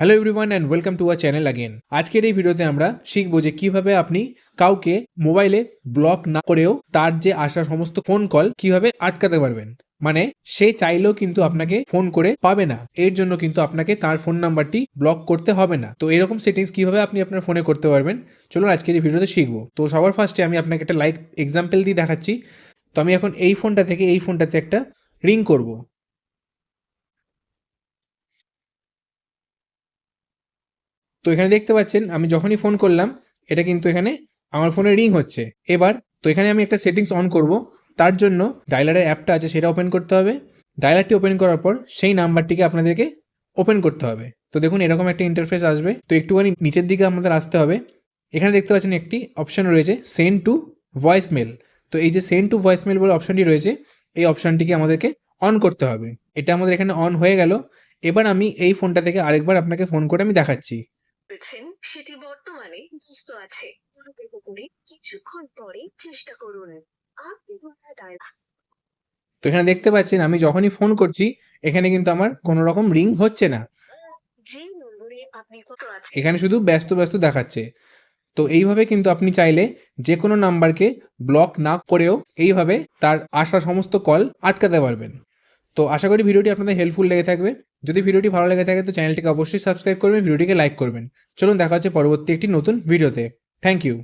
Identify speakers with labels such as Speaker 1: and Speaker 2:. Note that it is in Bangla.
Speaker 1: Hello everyone and welcome to our channel again আজকের এই ভিডিওতে আমরা শিখব যে কীভাবে আপনি কাউকে মোবাইলে ব্লক না করেও তার যে আসা সমস্ত ফোন কল কীভাবে আটকাতে পারবেন। মানে সে চাইলেও কিন্তু আপনাকে ফোন করে পাবে না। এর জন্য কিন্তু আপনাকে তার ফোন নাম্বারটি ব্লক করতে হবে না। তো এরকম সেটিংস কীভাবে আপনি আপনার ফোনে করতে পারবেন, চলুন আজকের এই ভিডিওতে শিখব। তো সবার ফার্স্টে আমি আপনাকে একটা লাইভ এক্সাম্পল দিয়ে দেখাচ্ছি। তো আমি এখন এই ফোনটা থেকে এই ফোনটাতে একটা রিং করব। তো এখানে দেখতে পাচ্ছেন, আমি যখনই ফোন করলাম, এটা কিন্তু এখানে আমার ফোনে রিং হচ্ছে। এবার, তো এখানে আমি একটা সেটিংস অন করব। তার জন্য ডায়লারের অ্যাপটা আছে, সেটা ওপেন করতে হবে। ডায়লারটি ওপেন করার পর, সেই নাম্বারটিকে আপনাদেরকে ওপেন করতে হবে। তো দেখুন, এরকম একটা ইন্টারফেস আসবে। তো একটুখানি নিচের দিকে আমাদের আসতে হবে। এখানে দেখতে পাচ্ছেন, একটি অপশন রয়েছে সেন্ড টু ভয়েস মেল তো এই যে সেন্ড টু ভয়েস মেল বলে অপশনটি রয়েছে, এই অপশনটিকে আমাদেরকে অন করতে হবে। এটা আমাদের এখানে অন হয়ে গেল। এবার আমি এই ফোনটা থেকে আরেকবার আপনাকে ফোন করে আমি দেখাচ্ছি।
Speaker 2: করেছেন সেটি বর্তমানে ব্যস্ত আছে। অনুগ্রহ করে কিছুক্ষণ পরে চেষ্টা করুন। আপনি
Speaker 1: তো এখানে দেখতে পাচ্ছেন আমি যখনই ফোন করছি এখানে কিন্তু আমার কোনো রকম রিং হচ্ছে না।
Speaker 2: যে নম্বরে আপনি কত
Speaker 1: এখানে শুধু ব্যস্ত ব্যস্ত দেখাচ্ছে। তো এইভাবে কিন্তু আপনি চাইলে যে কোনো নাম্বারকে ব্লক না করেও এইভাবে তার আসা সমস্ত কল আটকাতে পারবেন। তো আশা করি ভিডিওটি আপনাদের হেল্পফুল লেগে থাকবে। যদি ভিডিওটি ভালো লেগে থাকে তো চ্যানেলটিকে অবশ্যই সাবস্ক্রাইব করবেন, ভিডিওটিকে লাইক করবেন। চলুন দেখা হচ্ছে পরবর্তী একটি নতুন ভিডিওতে। Thank you